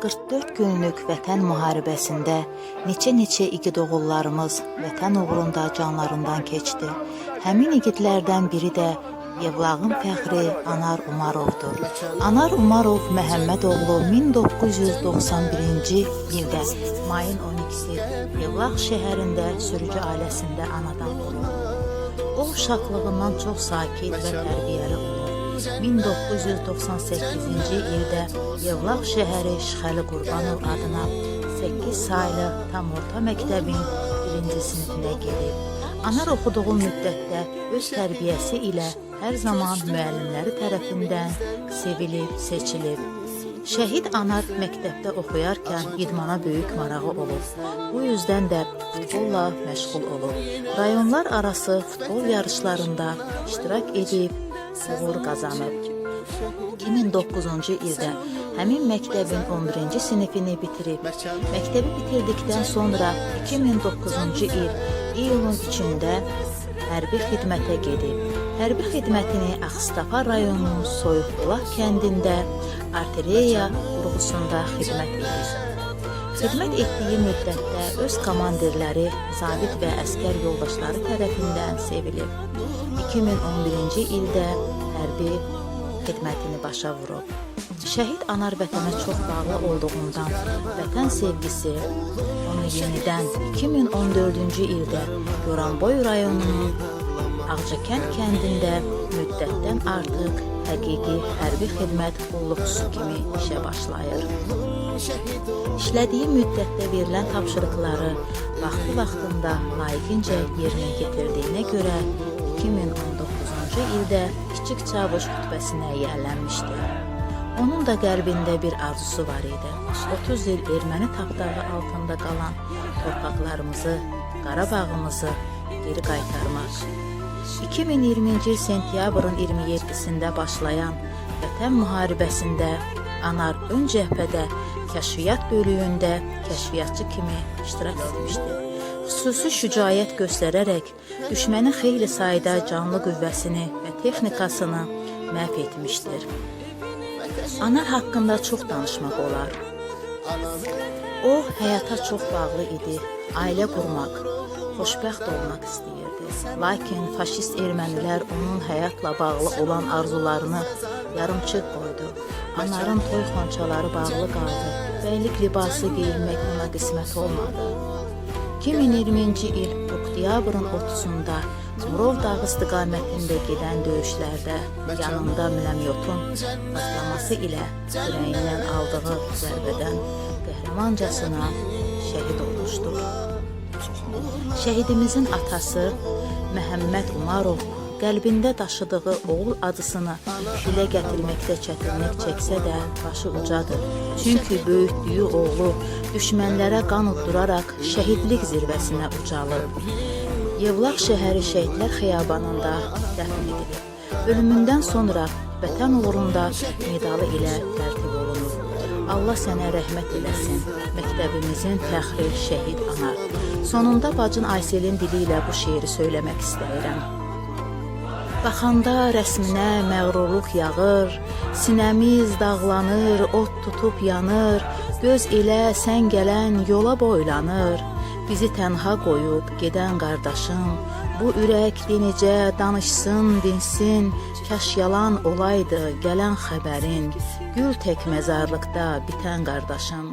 44 günlük vətən müharibəsində neçə-neçə igid oğullarımız vətən uğrunda canlarından keçdi. Həmin igidlərdən biri də Yevlağın fəxri Anar Umarovdur. Anar Umarov Məhəmməd oğlu 1991-ci ildə mayın 12-si Yevlaq şəhərində sürücü ailəsində anadan olub. O uşaqlığından çox sakit və tərbiyəli olub. 1998-ci ildə Yevlax şəhəri Şıxəli Qurbanov adına 8 saylı tam orta məktəbin 1-ci sinifinə gedib. Anar oxuduğu müddətdə öz tərbiyəsi ilə hər zaman müəllimləri tərəfindən sevilib, seçilib. Şəhid Anar məktəbdə oxuyarkən idmana böyük marağı olub. Bu yüzdən də futbolla məşğul olub. Rayonlar arası futbol yarışlarında iştirak edib, uğur qazanıb. 2009-cu ildə həmin məktəbin 11-ci sinifini bitirib. Məktəbi bitirdikdən sonra 2009-cu il iyulun 3-də hərbi xidmətə gedib. Hərbi xidmətini Axstafa rayonunun Soyuqbulaq kəndində artilleriya qurğusunda xidmət edib. Xidmət etdiyi müddətdə öz komandirləri, zabit və əskər yoldaşları tərəfindən sevilib. 2011-ci ildə hərbi xidmətini başa vurub. Şəhid anar vətənə çox bağlı olduğundan vətən sevgisi onu yenidən 2014-cü ildə Goranboy rayonunun Ağcakənd kəndində müddətdən artıq həqiqi hərbi xidmət qulluqçusu kimi işə başlayır. İşlədiyi müddətdə verilən tapşırıqları vaxtı-vaxtında layiqincə yerinə yetirdiyinə görə 2019-cu ildə Kiçik Çavuş rütbəsinə yiyələnmişdi. Onun da qəlbində bir arzusu var idi. 30 il erməni tapdağı altında qalan torpaqlarımızı, Qarabağımızı geri qaytarmaq. 2020-ci il sentyabrın 27-sində başlayan Vətən müharibəsində Anar ön cəbhədə kəşfiyyat bölüyündə kəşfiyyatçı kimi iştirak etmişdi. Xüsusi şücaət göstərərək düşmənin xeyli sayda canlı qüvvəsini və texnikasını məhv etmişdir. Anar haqqında çox danışmaq olar. O həyata çox bağlı idi. Ailə qurmaq, xoşbəxt olmaq istəyirdi. Lakin faşist ermənilər onun həyatla bağlı olan arzularını yarımçıq qoydu. Anarın toy xonçaları bağlı qaldı. Bəylik libası geyinmək ona qismət olmadı. 2020-ci il oktyabrın 30-da Murov dağı istiqamətində gedən döyüşlərdə yanında müləmyotun patlaması ilə ürəyindən aldığı zərbədən qəhrəmancasına şəhid olmuşdur. Şəhidimizin atası Məhəmməd Umarov qəlbində daşıdığı oğul acısını dilə gətirməkdə çətinlik çəksə də başı ucadır. Çünki böyütdüyü oğlu düşmənlərə qan udduraraq şəhidlik zirvəsinə ucalıb. Yevlax şəhəri şəhidlər xiyabanında dəfn edilib. Ölümündən sonra vətən uğrunda medalı ilə olunub. Allah sənə rəhmət eləsin. Məktəbimizin fəxri şəhid anar. Sonunda bacın Ayselin dili ilə bu şeiri söyləmək istəyirəm. Baxanda rəsminə məğrurluq yağır, sinəmiz dağlanır, od tutub yanır, göz elə sən gələn yola boylanır. Bizi tənha qoyub gedən qardaşım, bu ürək dinicə danışsın, dinsin, kaş yalan olaydı gələn xəbərin, gül tək məzarlıqda bitən qardaşım.